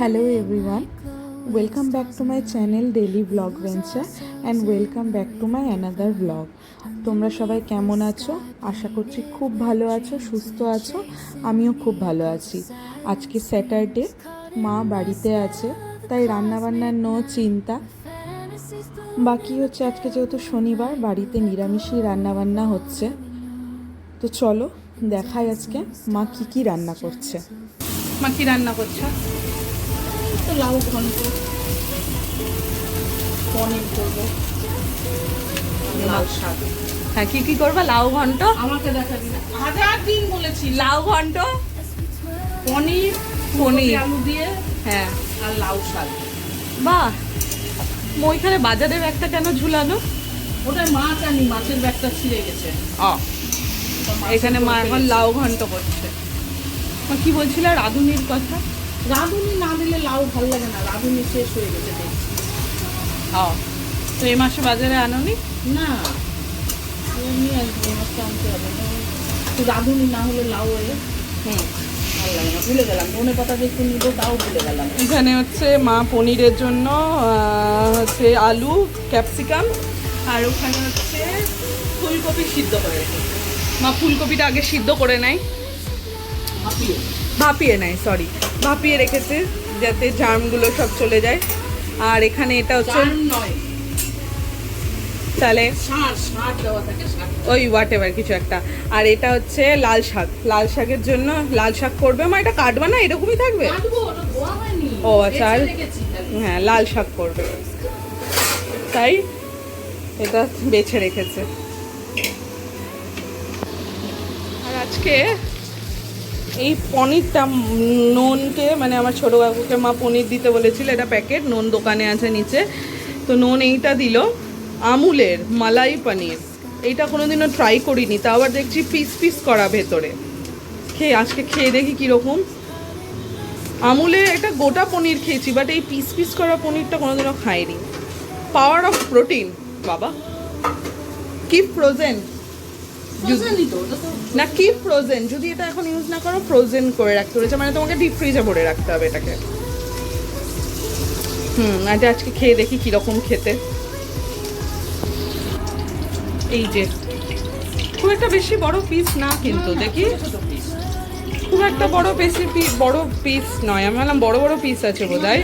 Hello everyone welcome back to my channel Daily blog Venture and welcome back to my another blog তোমরা সবাই কেমন আছো? আশা করছি খুব ভালো আছো, সুস্থ আছো, আমিও খুব ভালো আছি। আজকে স্যাটারডে মা বাড়িতে আছে, তাই রান্নাবান্নার নো চিন্তা। বাকি হচ্ছে আজকে যেহেতু শনিবার, বাড়িতে নিরামিষই রান্নাবান্না হচ্ছে। তো চলো, দেখাই আজকে মা কি কি রান্না করছে। মা কি রান্না করছ? তো লাউ ঘন্ট পনির করব। লাউ শাক। হ্যাঁ কি কি করবা? লাউ ঘন্ট? আমাকে দেখা দিন। হাজার দিন বলেছি। লাউ ঘন্ট? পনির পনির। আলু দিয়ে হ্যাঁ। আর লাউ শাক। বাহ! ওইখানে বাজারের একটা কেন ঝুলানো ওটায় মাছ আনি মাছের ব্যাগটা ছিঁড়ে গেছে। ও এখানে মা এখন লাউ ঘন্ট করছে। কি বলছিল? রাঁধুনির কথা? রাঁধুনি না দিলে লাউ ভালো লাগে না রাঁধুনি শেষ হয়ে গেছে দেখছি। ও তো এই মাসে বাজারে আনোনি? না এমনি আসব এই মাছটা আনতে হবে। তো রাঁধুনি না হলে লাউ এলে হুম। ভালো লাগে না ভুলে গেলাম ধনে পাতা যে একটু নিবো তাও ভুলে গেলাম। এখানে হচ্ছে মা পনিরের জন্য হচ্ছে আলু ক্যাপসিকাম আর ওখানে হচ্ছে ফুলকপি সিদ্ধ করে মা ফুলকপিটা আগে সিদ্ধ করে নেয়। ভাপিয়ে নেয় সরি ভাপিয়ে রেখেছে যাতে জার্মগুলো সব চলে যায়। আর এখানে এটা হচ্ছে তাহলে ওই হোয়াট এভার কিছু একটা। আর এটা হচ্ছে লাল শাক। লাল শাকের জন্য লাল শাক করবে। মা এটা কাটবে না? এরকমই থাকবে। ও, আচ্ছা, আর-। হ্যাঁ লাল শাক করবে। তাই এটা বেছে রেখেছে। আর আজকে এই পনিরটা নুনকে মানে আমার ছোটো কাকুকে মা পনির দিতে বলেছিল, এটা প্যাকেট, নুন দোকানে আছে নিচে। তো নুন এইটা দিল, আমুলের মালাই পনির। এইটা কোনোদিনও ট্রাই করিনি তা আবার দেখছি পিস পিস করা ভেতরে। খেয়ে, আজকে খেয়ে দেখি কীরকম। আমুলে একটা গোটা পনির খেয়েছি বাট এই পিস পিস করা পনিরটা কোনোদিনও খাইনি। পাওয়ার অফ প্রোটিন বাবা। কি তো না কি ফ্রোজেন যদি এটা এখন ইউজ না করো ফ্রোজেন করে রাখতে হয়েছে। মানে তোমাকে ডিপ ফ্রিজে ভরে রাখতে হবে এটাকে। হুম আজ আজকে খেয়ে দেখি কীরকম খেতে। এই যে খুব একটা বেশি বড় পিস না কিন্তু দেখি। খুব একটা বড় বেশি পিস বড় পিস নয়। আমি ভাবলাম বড় বড় পিস আছে বোধ হয়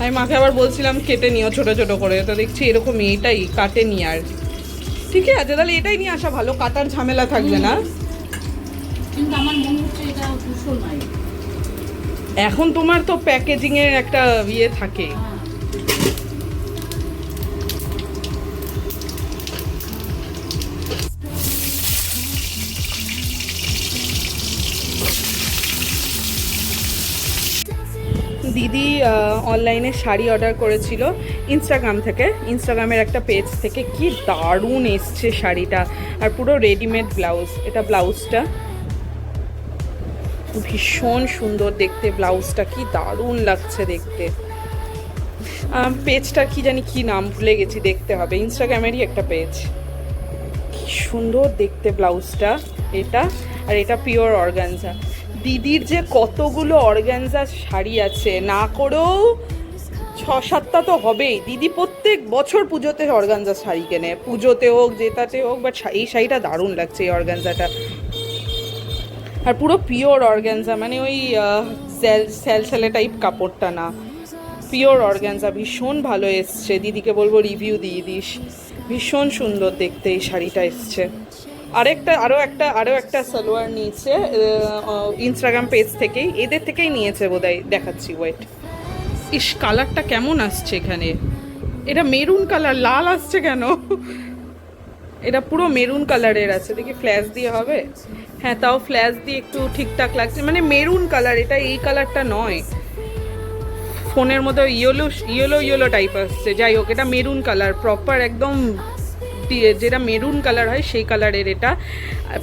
আমি মাকে আবার বলছিলাম কেটে নিও ছোট ছোট করে। তো দেখছি এরকম এইটাই কাটে নি আর ঠিক আছে তাহলে এটাই নিয়ে আসা ভালো কাতার ঝামেলা থাকবে না। কিন্তু আমার মনে হচ্ছে এটা এখন তোমার তো প্যাকেজিং এর একটা ইয়ে থাকে। দিদি অনলাইনে শাড়ি অর্ডার করেছিল ইনস্টাগ্রাম থেকে। ইনস্টাগ্রামের একটা পেজ থেকে। কি দারুণ এসছে শাড়িটা। আর পুরো রেডিমেড ব্লাউজ এটা ব্লাউজটা ভীষণ সুন্দর দেখতে ব্লাউজটা কি দারুণ লাগছে দেখতে। পেজটা কি জানি কি নাম ভুলে গেছি, দেখতে হবে। ইনস্টাগ্রামেরই একটা পেজ কি সুন্দর দেখতে ব্লাউজটা এটা। আর এটা পিওর অর্গানজা দিদির যে কতগুলো অর্গানজা শাড়ি আছে, না করেও ছ সাতটা তো হবেই। দিদি প্রত্যেক বছর পুজোতে অর্গানজা শাড়ি কেনে। পুজোতে হোক, জেতাতে হোক বাট এই শাড়িটা দারুণ লাগছে, এই অর্গানজাটা। আর পুরো পিওর অর্গ্যানজা মানে ওই স্যালসেলে টাইপ কাপড়টা না। পিওর অর্গ্যানজা ভীষণ ভালো এসছে। দিদিকে বলব রিভিউ দিয়ে দিস। ভীষণ সুন্দর দেখতে এই শাড়িটা এসছে। আরেকটা আরও একটা আরও একটা সালোয়ার নিয়েছে ইনস্টাগ্রাম পেজ থেকেই, এদের থেকেই নিয়েছে বোধহয়, দেখাচ্ছি ওয়েট ইস কালারটা কেমন আসছে এখানে? এটা মেরুন কালার লাল আসছে কেন? এটা পুরো মেরুন কালারের আছে, দেখি ফ্ল্যাশ দিয়ে হবে? হ্যাঁ তাও ফ্ল্যাশ দিয়ে একটু ঠিকঠাক লাগছে মানে মেরুন কালার এটা এই কালারটা নয়। ফোনের মধ্যে ইয়েলো ইয়েলো ইয়েলো টাইপ আসছে, যাই হোক, এটা মেরুন কালার প্রপার একদম যেটা মেরুন কালার হয় সেই কালারের এটা।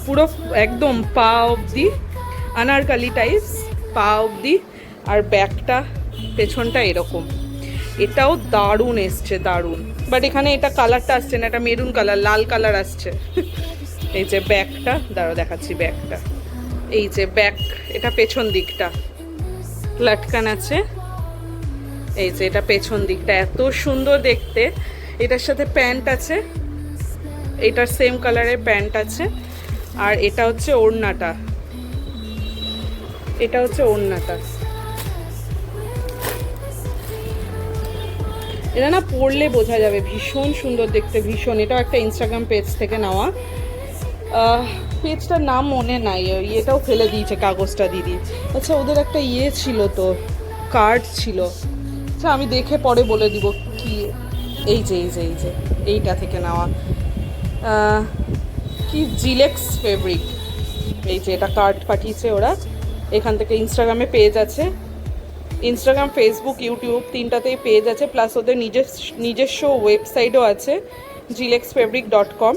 পুরো একদম পা অবধি, আনারকালি টাইপ পা অবধি, আর ব্যাকটা পেছনটা এরকম। এটাও দারুণ এসছে, দারুণ। বাট এখানে এটা কালারটা আসছে না, এটা মেরুন কালার লাল কালার আসছে। এই যে ব্যাকটা দাঁড়াও দেখাচ্ছি ব্যাকটা এই যে ব্যাক এটা পেছন দিকটা। লাটকান আছে। এই যে এটা পেছন দিকটা, এত সুন্দর দেখতে। এটার সাথে প্যান্ট আছে। এটার সেম কালারের প্যান্ট আছে। আর এটা হচ্ছে ওড়নাটা। এটা হচ্ছে ওড়নাটা। এটা না পড়লে বোঝা যাবে, ভীষণ সুন্দর দেখতে, ভীষণ। এটাও একটা ইনস্টাগ্রাম পেজ থেকে নেওয়া। পেজটার নাম মনে নাই ইয়েটাও ফেলে দিয়েছে কাগজটা দিদি। আচ্ছা ওদের একটা ইয়ে ছিল তো কার্ড ছিল। আচ্ছা আমি দেখে পরে বলে দিব কি, এই যে এই যে এই যে, এইটা থেকে নেওয়া। কি জিলেক্স ফেব্রিক এই যে এটা কার্ড পাঠিয়েছে ওরা। এখান থেকে ইনস্টাগ্রামে পেজ আছে ইনস্টাগ্রাম ফেসবুক ইউটিউব তিনটাতেই পেজ আছে প্লাস ওদের নিজের নিজস্ব ওয়েবসাইটও আছে, জিলেক্স ফেব্রিক ডট কম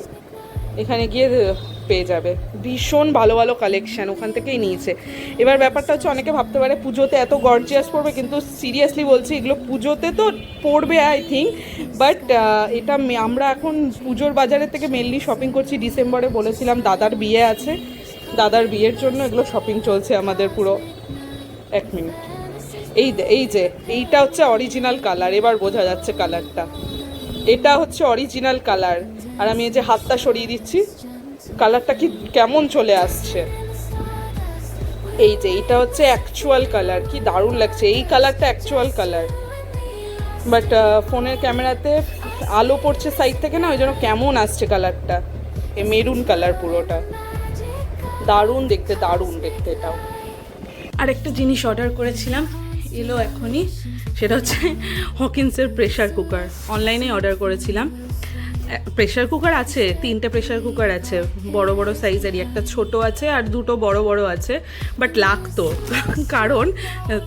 এখানে গিয়ে পেয়ে যাবে। ভীষণ ভালো ভালো কালেকশন ওখান থেকেই নিয়েছে। এবার ব্যাপারটা হচ্ছে অনেকে ভাবতে পারে, পুজোতে এত গর্জিয়াস পড়বে, কিন্তু সিরিয়াসলি বলছি, এগুলো পুজোতে তো পড়বে আই থিঙ্ক বাট এটা আমরা এখন পুজোর বাজারের থেকে মেনলি শপিং করছি। ডিসেম্বরে বলেছিলাম দাদার বিয়ে আছে। দাদার বিয়ের জন্য এগুলো শপিং চলছে আমাদের পুরো এক মিনিট এই এই যে, এইটা হচ্ছে অরিজিনাল কালার এবার বোঝা যাচ্ছে কালারটা এটা হচ্ছে অরিজিনাল কালার আর আমি এই যে হাতটা সরিয়ে দিচ্ছি। কালারটা কি কেমন চলে আসছে? এই যে, এইটা হচ্ছে অ্যাকচুয়াল কালার কি দারুণ লাগছে। এই কালারটা অ্যাকচুয়াল কালার বাট ফোনের ক্যামেরাতে আলো পড়ছে সাইড থেকে না ওই জন্য কেমন আসছে কালারটা এ মেরুন কালার পুরোটা। দারুণ দেখতে দারুণ দেখতে এটাও। আরেকটা জিনিস অর্ডার করেছিলাম, এলো এখনই। সেটা হচ্ছে হকিন্সের প্রেশার কুকার অনলাইনে অর্ডার করেছিলাম। প্রেশার কুকার আছে, তিনটে প্রেশার কুকার আছে, বড় বড় সাইজেরই একটা ছোট আছে আর দুটো বড় বড় আছে বাট লাগতো। কারণ,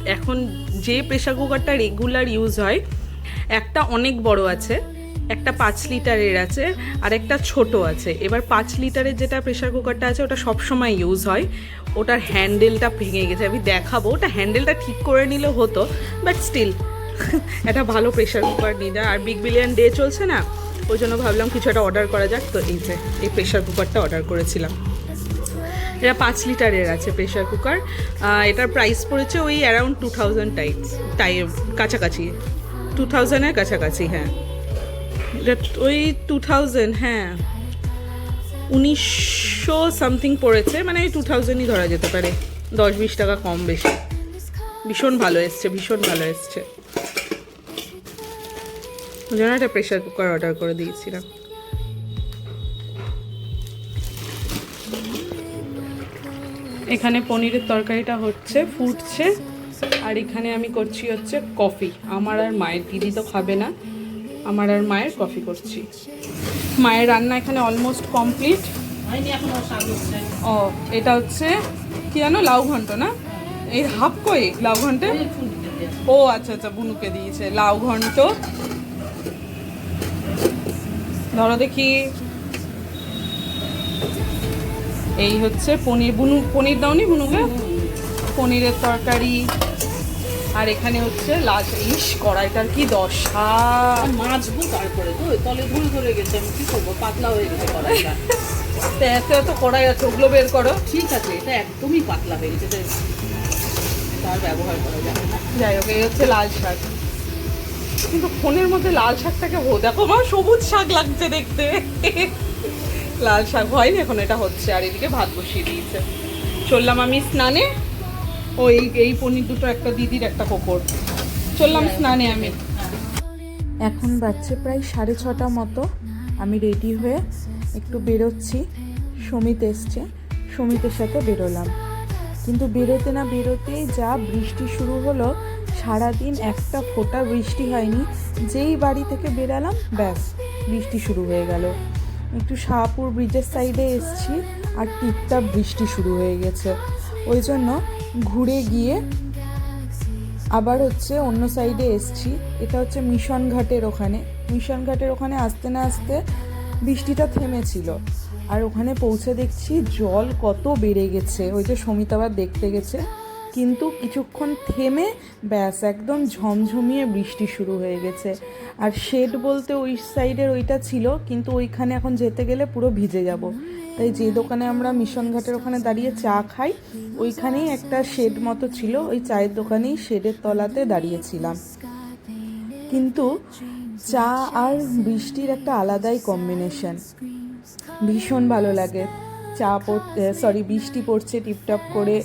এখন যে প্রেশার কুকারটা রেগুলার ইউজ হয়, একটা অনেক বড় আছে, একটা পাঁচ লিটারের আছে আর একটা ছোট আছে। এবার পাঁচ লিটারের যেটা প্রেশার কুকারটা আছে, ওটা সবসময় ইউজ হয়। ওটার হ্যান্ডেলটা ভেঙে গেছে। আমি দেখাবো, ওটা হ্যান্ডেলটা ঠিক করে নিলে হতো বাট স্টিল একটা ভালো প্রেশার কুকার নিয়ে আর বিগ বিলিয়ন ডে চলছে না? ওই জন্য ভাবলাম কিছু একটা অর্ডার করা যাক। তো এই যে, এই প্রেশার কুকারটা অর্ডার করেছিলাম। এটা পাঁচ লিটারের আছে প্রেশার কুকার এটার প্রাইস পড়েছে ওই অ্যারাউন্ড টু থাউজেন্ড টাইপস টাই কাছাকাছি। টু থাউজেন্ডের কাছাকাছি হ্যাঁ। এটা ওই টু থাউজেন্ড হ্যাঁ। উনিশশো সামথিং পড়েছে মানে ওই টু থাউজেন্ডই ধরা যেতে পারে। দশ বিশ টাকা কম বেশি। ভীষণ ভালো এসছে, ভীষণ ভালো এসছে। ওই জন্য একটা প্রেশার কুকার অর্ডার করে দিয়েছিলাম। এখানে পনিরের তরকারিটা হচ্ছে, ফুটছে, আর এখানে আমি করছি হচ্ছে কফি আমার আর মায়ের দিদি তো খাবে না, আমার আর মায়ের কফি করছি। মায়ের রান্না এখানে অলমোস্ট কমপ্লিট ও, এটা হচ্ছে কি জানো, লাউ ঘন্ট না? এই হাফ কই লাউ ঘন্টে। ও আচ্ছা আচ্ছা বুনুকে দিয়েছে। লাউ ঘন্ট দেখি। এই হচ্ছে পনির বুনু পনির দাওনি বুনুকে? পনিরের তরকারি। আর এখানে হচ্ছে লাল ইস কড়াইটার কি দশা। মাছবো তারপরে তো তলে ধরে ধরে গেছে আমি কি করব? পাতলা হয়ে গেছে কড়াইটা। তো এত এত কড়াই আছে ওগুলো বের করো। ঠিক আছে এটা একদমই পাতলা হয়ে গেছে তার ব্যবহার করা যাবে না। যাই হোক এই হচ্ছে লাল শাক। কিন্তু ফোনের মধ্যে লাল শাকটাকে হো দেখো, আমার সবুজ শাক লাগছে দেখতে। লাল শাক হয়নি, এখন এটা হচ্ছে। আর এদিকে ভাত বসিয়ে দিয়েছে। চললাম আমি স্নানে। ও, এই এই পনির দুটো একটা দিদির একটা কোকর চললাম স্নানে আমি। এখন বাজছে প্রায় সাড়ে ছটা মতো। আমি রেডি হয়ে একটু বেরোচ্ছি। সমিত এসছে। সমিতের সাথে বেরোলাম। কিন্তু বেরোতে না বেরোতেই যা বৃষ্টি শুরু হলো সারাদিন একটা ফোঁটা বৃষ্টি হয়নি, যেই বাড়ি থেকে বেরালাম, ব্যাস, বৃষ্টি শুরু হয়ে গেল। একটু শাহপুর ব্রিজের সাইডে এসছি, আর টিপটাপ বৃষ্টি শুরু হয়ে গেছে। ওই জন্য ঘুরে গিয়ে আবার হচ্ছে অন্য সাইডে এসছি। এটা হচ্ছে মিশন ঘাটের ওখানে। মিশন ঘাটের ওখানে আসতে না আসতে বৃষ্টিটা থেমেছিল। আর ওখানে পৌঁছে দেখছি জল কত বেড়ে গেছে। ওই যে সমিত আবার দেখতে গেছে। কিন্তু কিছুক্ষণ থেমে ব্যাস, একদম ঝমঝমিয়ে বৃষ্টি শুরু হয়ে গেছে। আর শেড বলতে ওই সাইডের ওইটা ছিল, কিন্তু ওইখানে এখন যেতে গেলে পুরো ভিজে যাব। তাই যে দোকানে আমরা মিশন ঘাটের ওখানে দাঁড়িয়ে চা খাই, ওইখানেই একটা শেড মতো ছিল, ওই চায়ের দোকানেই শেডের তলাতে দাঁড়িয়েছিলাম। কিন্তু চা আর বৃষ্টির একটা আলাদাই কম্বিনেশন ভীষণ ভালো লাগে। চা পড়তে সরি বৃষ্টি পড়ছে, টিপটপ করে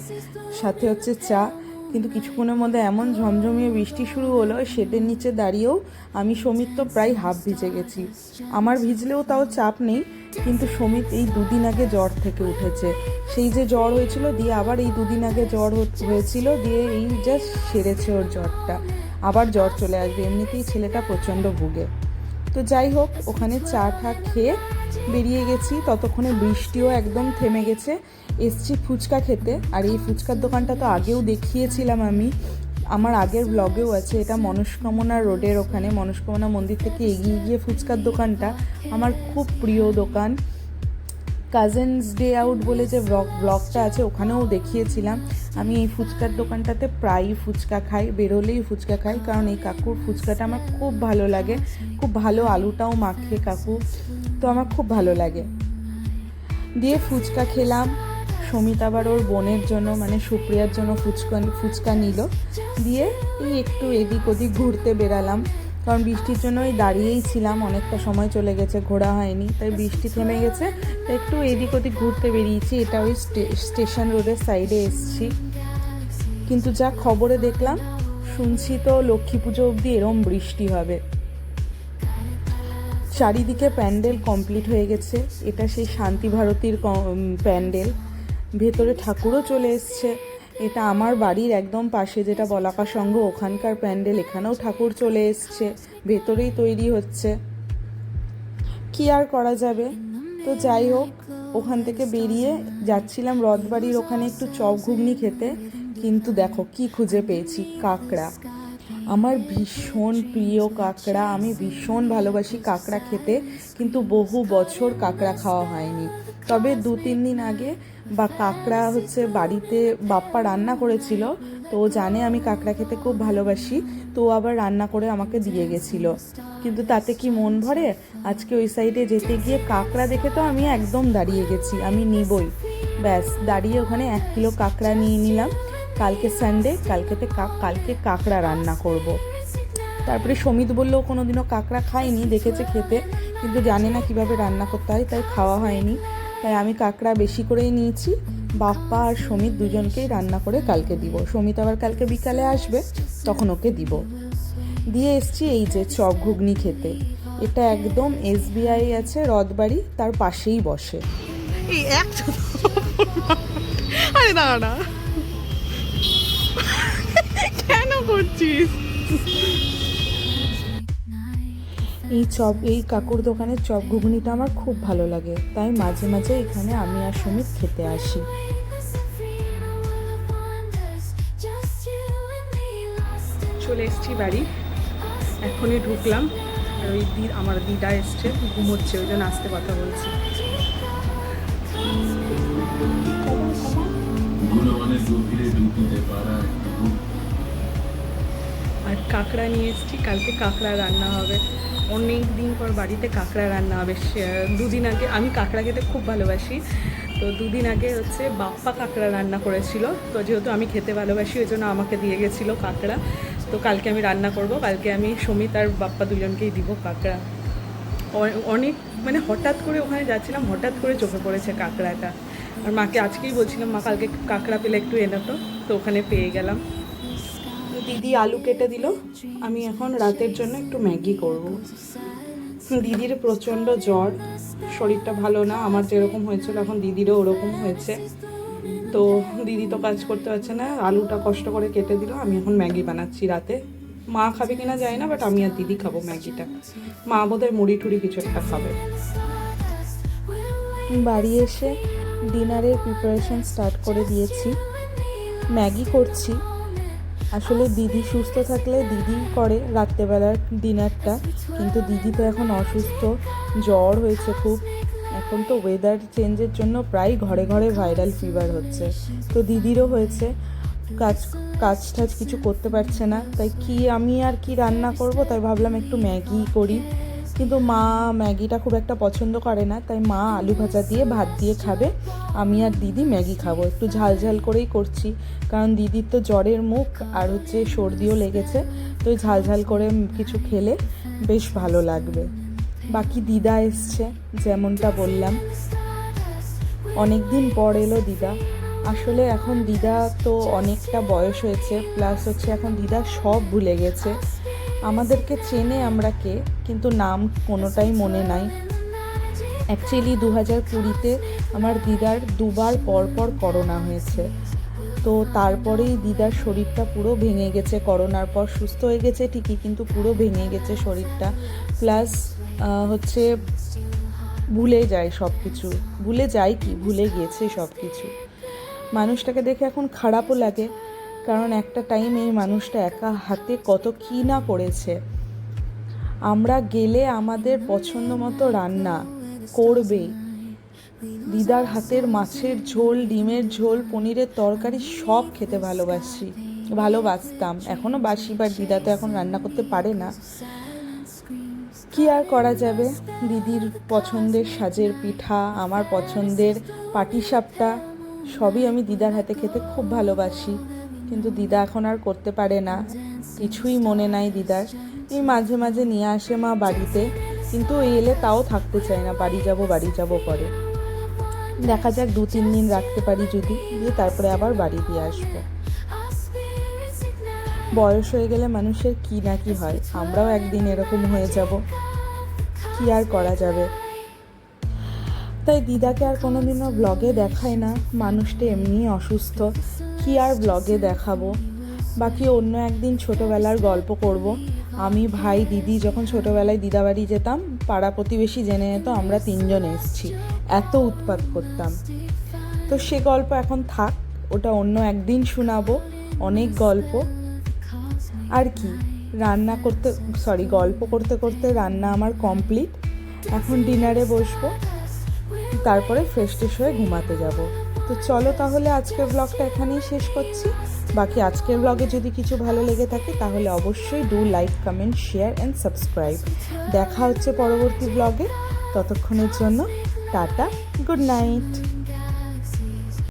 সাথে হচ্ছে চা। কিন্তু কিছুক্ষণের মধ্যে এমন ঝমঝমিয়ে বৃষ্টি শুরু হলো শেডের নিচে দাঁড়িয়েও আমি সমিত তো প্রায় হাফ ভিজে গেছি। আমার ভিজলেও তাও চাপ নেই, কিন্তু সমিত এই দুদিন আগে জ্বর থেকে উঠেছে। সেই যে জ্বর হয়েছিল দিয়ে আবার এই দুদিন আগে জ্বর হয়েছিল দিয়ে এই জাস্ট সেরেছে ওর জ্বরটা। আবার জ্বর চলে আসবে। এমনিতেই ছেলেটা প্রচণ্ড ভুগে। তো যাই হোক, ওখানে চা ঠা খেয়ে বেরিয়ে গেছি। ততক্ষণে বৃষ্টিও একদম থেমে গেছে। এসছি ফুচকা খেতে। আর এই ফুচকার দোকানটা তো আগেও দেখিয়েছিলাম আমি। আমার আগের ব্লগেও আছে, এটা মনস্কামনা রোডের ওখানে। মনস্কামনা মন্দির থেকে এগিয়ে গিয়ে ফুচকার দোকানটা। আমার খুব প্রিয় দোকান। কাজেন্স ডে আউট বলে যে ব্লগ ব্লগটা আছে, ওখানেও দেখিয়েছিলাম। আমি এই ফুচকার দোকানটাতে প্রায়ই ফুচকা খাই, বেরোলেই ফুচকা খাই, কারণ এই কাকুর ফুচকাটা আমার খুব ভালো লাগে। খুব ভালো আলুটাও মাখে কাকু, তো আমার খুব ভালো লাগে। দিয়ে ফুচকা খেলাম, সমিত আবার ওর বোনের জন্য মানে সুপ্রিয়ার জন্য ফুচকা ফুচকা নিল। দিয়ে এই একটু এদিক ওদিক ঘুরতে বেরালাম। কারণ বৃষ্টির জন্য ওই দাঁড়িয়েই ছিলাম, অনেকটা সময় চলে গেছে, ঘোরা হয়নি, তাই বৃষ্টি থেমে গেছে। একটু এদিক ওদিক ঘুরতে বেরিয়েছি, এটা ওই স্টে- স্টেশন রোডের সাইডে এসছি। কিন্তু যা খবরে দেখলাম, শুনছি তো লক্ষ্মী পুজো অবধি এরম বৃষ্টি হবে। চারিদিকে প্যান্ডেল কমপ্লিট হয়ে গেছে, এটা সেই শান্তি ভারতীর প্যান্ডেল। ভেতরে ঠাকুরও চলে এসছে। এটা আমার বাড়ির একদম পাশে যেটা বলাকা সংঘ, ওখানকার প্যান্ডেল, এখানেও ঠাকুর চলে এসছে, ভেতরেই তৈরি হচ্ছে। কি আর করা যাবে? তো যাই হোক, ওখান থেকে বেরিয়ে যাচ্ছিলাম রথবাড়ির ওখানে একটু চপ ঘুগনি খেতে, কিন্তু দেখো কি খুঁজে পেয়েছি, কাঁকড়া। আমার ভীষণ প্রিয় কাঁকড়া, আমি ভীষণ ভালোবাসি কাঁকড়া খেতে, কিন্তু বহু বছর কাঁকড়া খাওয়া হয়নি। তবে দু তিন দিন আগে বা কাঁকড়া হচ্ছে বাড়িতে বাপ্পা রান্না করেছিল, তো জানে আমি কাঁকড়া খেতে খুব ভালোবাসি, তো আবার রান্না করে আমাকে দিয়ে গেছিল। কিন্তু তাতে কি মন ভরে? আজকে ওই সাইডে যেতে গিয়ে কাঁকড়া দেখে তো আমি একদম দাঁড়িয়ে গেছি, আমি নিবই। ব্যাস, দাঁড়িয়ে ওখানে এক কিলো কাঁকড়া নিয়ে নিলাম। কালকে সানডে কালকেতে কালকে কাঁকড়া রান্না করব। তারপরে সমিত বললেও কোনোদিনও কাঁকড়া খায়নি, দেখেছে খেতে, কিন্তু জানে না কীভাবে রান্না করতে হয়, তাই খাওয়া হয়নি। তাই আমি কাঁকড়া বেশি করেই নিয়েছি। বাপ্পা আর সমিত দুজনকেই রান্না করে কালকে দিব। সমিত আবার কালকে বিকালে আসবে, তখন ওকে দিব। দিয়ে এসছি এই যে চপ ঘুগনি খেতে। এটা একদম এসবিআই আছে রথবাড়ি তার পাশেই বসে। আরে না। কেন করছিস? এই চপ এই কাকুর দোকানের চপ ঘুগনিটা আমার খুব ভালো লাগে। তাই মাঝে মাঝে এখানে আমি আর সমিত খেতে আসি। চলে এসছি বাড়ি। এখনই ঢুকলাম। আর ওই দি আমার দিদা এসছে ঘুমোচ্ছে ওই জন্য আসতে কথা বলছি। গুণমানের গভীরে ডুব দিতে পারা একটি গুণ। আর কাঁকড়া নিয়ে এসেছি, কালকে কাঁকড়া রান্না হবে। অনেক দিন পর বাড়িতে কাঁকড়া রান্না হবে। দুদিন আগে, আমি কাঁকড়া খেতে খুব ভালোবাসি। তো দুদিন আগে হচ্ছে বাপ্পা কাঁকড়া রান্না করেছিল। তো যেহেতু আমি খেতে ভালোবাসি, ওই জন্য আমাকে দিয়ে গেছিল কাঁকড়া। তো কালকে আমি রান্না করব। কালকে আমি সমিত আর বাপ্পা দুজনকেই দিব কাঁকড়া। অনেক মানে হঠাৎ করে ওখানে যাচ্ছিলাম, হঠাৎ করে চোখে পড়েছে কাঁকড়াটা। আর মাকে আজকেই বলছিলাম, মা, কালকে কাঁকড়া পেলে একটু এনে তো তো ওখানে পেয়ে গেলাম। দিদি আলু কেটে দিল। আমি এখন রাতের জন্য একটু ম্যাগি করব। দিদির প্রচণ্ড জ্বর। শরীরটা ভালো না, আমার যেরকম হয়েছিল, এখন দিদিরও ওরকম হয়েছে। তো দিদি তো কাজ করতে পারছে না, আলুটা কষ্ট করে কেটে দিল, আমি এখন ম্যাগি বানাচ্ছি রাতে। মা খাবে কিনা যায় না বাট আমি আর দিদি খাব ম্যাগিটা। মা বোধহয় মুড়ি টুড়ি কিছু একটা খাবে। বাড়ি এসে ডিনারের প্রিপারেশন স্টার্ট করে দিয়েছি। ম্যাগি করছি। আসলে দিদি সুস্থ থাকলে দিদি করে রাত্রেবেলার ডিনারটা, কিন্তু দিদি তো এখন অসুস্থ, জ্বর হয়েছে খুব। এখন তো ওয়েদার চেঞ্জের জন্য প্রায় ঘরে ঘরে ভাইরাল ফিভার হচ্ছে। তো দিদিরও হয়েছে, কাজ কাজ টাজ কিছু করতে পারছে না। তাই কি আমি আর কি রান্না করব? তাই ভাবলাম একটু ম্যাগি করি। কিন্তু মা ম্যাগিটা খুব একটা পছন্দ করে না, তাই মা আলু ভাজা দিয়ে ভাত দিয়ে খাবে। আমি আর দিদি ম্যাগি খাব, একটু ঝাল ঝাল করেই করছি। কারণ দিদির তো জ্বরের মুখ আর হচ্ছে সর্দিও লেগেছে, তো ঝাল ঝাল করে কিছু খেলে বেশ ভালো লাগবে। বাকি দিদা এসছে, যেমনটা বললাম। অনেক দিন পর এলো দিদা। আসলে এখন দিদা তো অনেকটা বয়স হয়েছে, প্লাস হচ্ছে এখন দিদা সব ভুলে গেছে। আমাদেরকে চেনে আমরা কে, কিন্তু নাম কোনোটাই মনে নাই। অ্যাকচুয়ালি দু হাজার কুড়িতে আমার দিদার দুবার পর পর করোনা হয়েছে। তো তারপরেই দিদার শরীরটা পুরো ভেঙে গেছে, করোনার পর সুস্থ হয়ে গেছে ঠিকই, কিন্তু পুরো ভেঙে গেছে শরীরটা। প্লাস হচ্ছে ভুলে যায় সব কিছু ভুলে যায় কি? ভুলে গেছে সব কিছু মানুষটাকে দেখে এখন খারাপও লাগে। কারণ একটা টাইম এই মানুষটা একা হাতে কত কী না করেছে। আমরা গেলে আমাদের পছন্দ মতো রান্না করবে দিদার হাতের মাছের ঝোল, ডিমের ঝোল, পনিরের তরকারি সব খেতে ভালোবাসি, ভালোবাসতাম। এখনও বাসি বা দিদা তো এখন রান্না করতে পারে না। কি আর করা যাবে? দিদির পছন্দের সাজের পিঠা, আমার পছন্দের পাটিসাপটা, সবই আমি দিদার হাতে খেতে খুব ভালোবাসি। কিন্তু দিদা এখন আর করতে পারে না। কিছুই মনে নাই দিদার। এই মাঝে মাঝে নিয়ে আসে মা বাড়িতে, কিন্তু এলে তাও থাকতে চায় না, বাড়ি যাব বাড়ি যাব করে। দেখা যাক দু তিন দিন রাখতে পারি যদি, দিয়ে তারপরে আবার বাড়ি দিয়ে আসব। বয়স হয়ে গেলে মানুষের কি না কি হয়, আমরাও একদিন এরকম হয়ে যাব। কি আর করা যাবে? তাই দিদাকে আর কোনোদিনও ব্লগে দেখায় না। মানুষটা এমনি অসুস্থ। কি আর ব্লগে দেখাবো? বাকি অন্য একদিন ছোটোবেলার গল্প করব। আমি ভাই, দিদি, যখন ছোটোবেলায় দিদাবাড়ি যেতাম, পাড়া প্রতিবেশী জেনে যেত আমরা তিনজন এসছি। এত উৎপাত করতাম। তো সে গল্প এখন থাক, ওটা অন্য একদিন শোনাবো। অনেক গল্প। আর কি? রান্না করতে সরি গল্প করতে করতে রান্না আমার কমপ্লিট এখন ডিনারে বসবো। তারপরে ফ্রেশ ট্রেশ হয়ে ঘুমাতে যাব। তো চলো তাহলে আজকের ব্লগটা এখানেই শেষ করছি। বাকি আজকের ব্লগে যদি কিছু ভালো লেগে থাকে, তাহলে অবশ্যই do like comment share and subscribe দেখা হচ্ছে পরবর্তী ব্লগে ততক্ষণের জন্য টাটা গুড নাইট